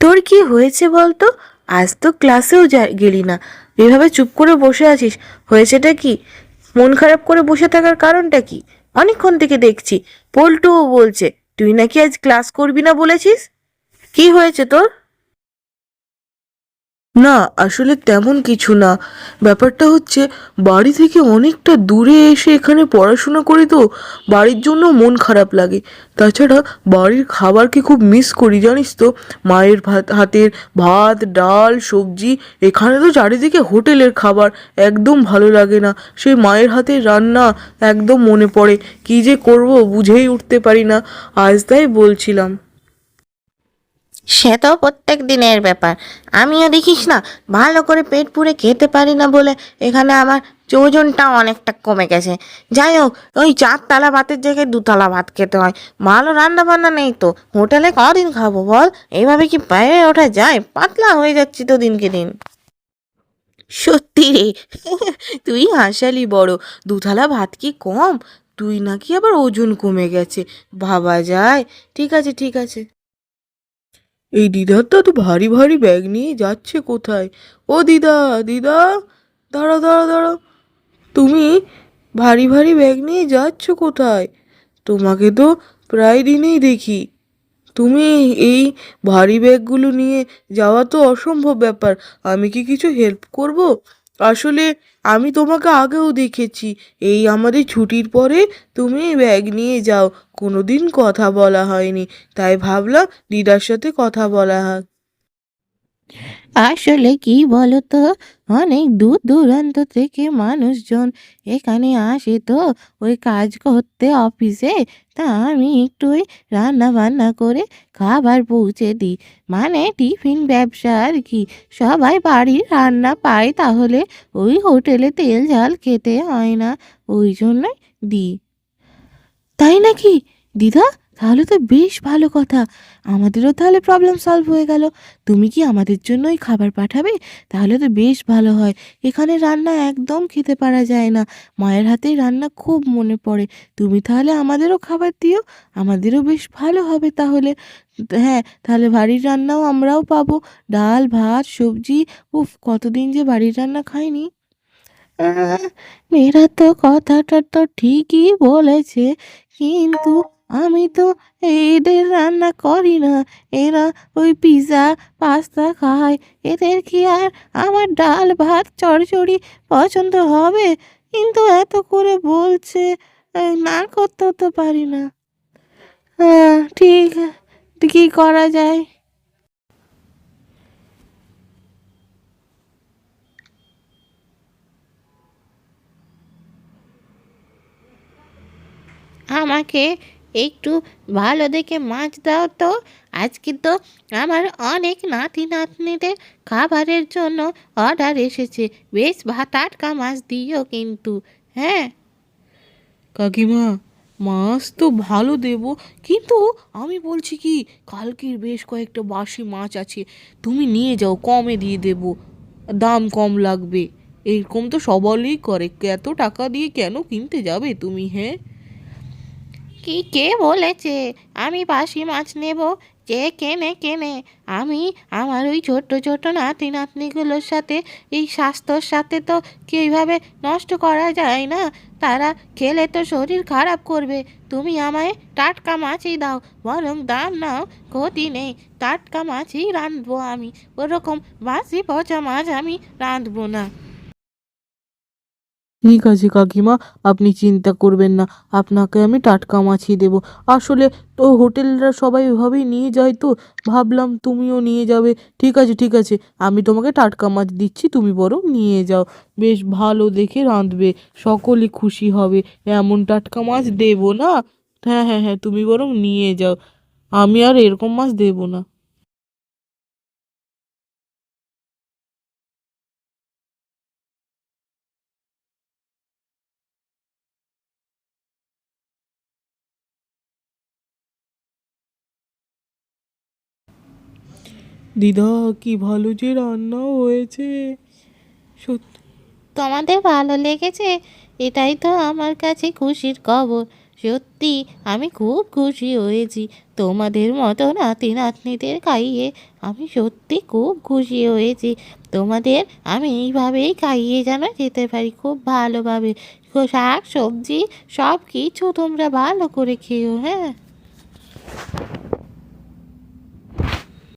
তোর কি হয়েছে বলতো? আজ তো ক্লাসেও যা, গেলি না। এভাবে চুপ করে বসে আছিস? হয়েছেটা কি? মন খারাপ করে বসে থাকার কারণটা কি? অনেকক্ষণ থেকে দেখছি। পল্টুও বলছে, তুই নাকি আজ ক্লাস করবি না বলেছিস? কি হয়েছে তোর? না, আসলে তেমন কিছু না। ব্যাপারটা হচ্ছে, বাড়ি থেকে অনেকটা দূরে এসে এখানে পড়াশোনা করি তো, বাড়ির জন্য মন খারাপ লাগে। তাছাড়া বাড়ির খাবারকে খুব মিস করি, জানিস তো? মায়ের ভাত, হাতের ভাত, ডাল, সবজি, এখানে তো চারিদিকে হোটেলের খাবার, একদম ভালো লাগে না। সেই মায়ের হাতের রান্না একদম মনে পড়ে। কী যে করব বুঝেই উঠতে পারি না। আজ তাই বলছিলাম। সে তো প্রত্যেক দিনের ব্যাপার। আমিও দেখিস না, ভালো করে পেট পুরে খেতে পারি না বলে এখানে আমার ওজনটা অনেকটা কমে গেছে। যাই হোক, ওই চারতলা ভাতের জায়গায় দুতলা ভাত খেতে হয়। ভালো রান্না বান্না নেই তো, হোটেলে কদিন খাব বল? এইভাবে কি বাইরে ওঠা যায়? পাতলা হয়ে যাচ্ছি তো দিনকে দিন। সত্যি রে, তুই হাসালি বড় দুথালা ভাত কি কম? তুই নাকি আবার ওজন কমে গেছে। ভাবা যায়। ঠিক আছে ঠিক আছে। এই দিদারটা তো ভারী ভারী ব্যাগ নিয়ে যাচ্ছে কোথায়? ও দিদা দিদা, দাঁড়া দাঁড়া দাঁড়া। তুমি ভারী ভারী ব্যাগ নিয়ে যাচ্ছ কোথায়? তোমাকে তো প্রায় দিনেই দেখি। তুমি এই ভারী ব্যাগগুলো নিয়ে যাওয়া তো অসম্ভব ব্যাপার। আমি কি কিছু হেল্প করব? আসলে আমি তোমাকে আগেও দেখেছি। এই আমাদের ছুটির পরে তুমি ব্যাগ নিয়ে যাও। কোনোদিন কথা বলা হয়নি। তাই ভাবলাম দিদার সাথে কথা বলা হয় আসলে কি বলতো? অনেক দূর দূরান্ত থেকে মানুষজন এখানে আসে তো। ওই কাজ করতে অফিসে তা আমি একটু ওই রান্না বান্না করে খাবার পৌঁছে দিই। মানে টিফিন ব্যবসা আর কি। সবাই বাড়ির রান্না পায় তাহলে ওই হোটেলে তেল ঝাল খেতে হয় না। ওই জন্যই দিই। তাই নাকি? দিদা তাহলে তো বেশ ভালো কথা। আমাদেরও তাহলে প্রবলেম সলভ হয়ে গেল। তুমি কি আমাদের জন্যই খাবার পাঠাবে? তাহলে তো বেশ ভালো হয়। এখানে রান্না একদম খেতে পারা যায় না। মায়ের হাতেই রান্না খুব মনে পড়ে। তুমি তাহলে আমাদেরও খাবার দিও। আমাদেরও বেশ ভালো হবে তাহলে। হ্যাঁ তাহলে বাড়ির রান্নাও আমরাও পাবো। ডাল, ভাত, সবজি। উফ, কতদিন যে বাড়ির রান্না খাইনি। মেয়েরা তো কথাটা তো ঠিকই বলেছে। কিন্তু আমি তো এদের রান্না করি না। এরা ওই পিৎজা পাস্তা খায়। এদের কি আর আমার ডাল, ভাত, চড়চড়ি পছন্দ হবে? কিন্তু এত করে বলছে না করতে তো পারি না। ঠিক, কি করা যায়? আমাকে একটু ভালো দেখে মাছ দাও তো। আজকে তো আমার অনেক নাতি নাতনিদের খাবারের জন্য অর্ডার এসেছে। বেশ টাটকা মাছ দিও কিন্তু হ্যাঁ? কাকিমা, মাছ তো ভালো দেব, কিন্তু আমি বলছি কি, কালকের বেশ কয়েকটা বাসি মাছ আছে, তুমি নিয়ে যাও, কমে দিয়ে দেব। দাম কম লাগবে। এরকম তো সবারই করে, এত টাকা দিয়ে কেন কিনতে যাবে তুমি হ্যাঁ? কি, কে বলেছে? আমি বাসি মাছ নেব, যে কেনে কেনে। আমি আমার ওই ছোট্ট ছোট নাতি নাতনিগুলোর সাথে, এই স্বাস্থ্যর সাথে তো কীভাবে নষ্ট করা যায় না? তারা খেলে তো শরীর খারাপ করবে। তুমি আমায় টাটকা মাছই দাও, বরং দাম নাও, ক্ষতি নেই। টাটকা মাছই রাঁধবো আমি, ওরকম বাসি পচা মাছ আমি রাঁধবো না। ঠিক আছে কাকিমা, আপনি চিন্তা করবেন না, আপনাকে আমি টাটকা মাছই দেব। আসলে তো হোটেলরা সবাই ওইভাবেই নিয়ে যায় তো, ভাবলাম তুমিও নিয়ে যাবে। ঠিক আছে ঠিক আছে, আমি তোমাকে টাটকা মাছ দিচ্ছি, তুমি বরং নিয়ে যাও। বেশ ভালো দেখে রাঁধবে, সকলে খুশি হবে। এমন টাটকা মাছ দেবো না। হ্যাঁ হ্যাঁ হ্যাঁ তুমি বরং নিয়ে যাও। আমি আর এরকম মাছ দেবো না। দিদা, কি ভালো যে রান্না হয়েছে। সত্যি তোমাদের ভালো লেগেছে? এটাই তো আমার কাছে খুশির খবর। সত্যি, আমি খুব খুশি হয়েছি। তোমাদের মতো নাতি নাতনিদের খাইয়ে আমি সত্যি খুব খুশি হয়েছি। তোমাদের আমি এইভাবেই খাইয়ে যেন যেতে পারি, খুব ভালোভাবে। শাক, সবজি সব কিছু তোমরা ভালো করে খেও হ্যাঁ?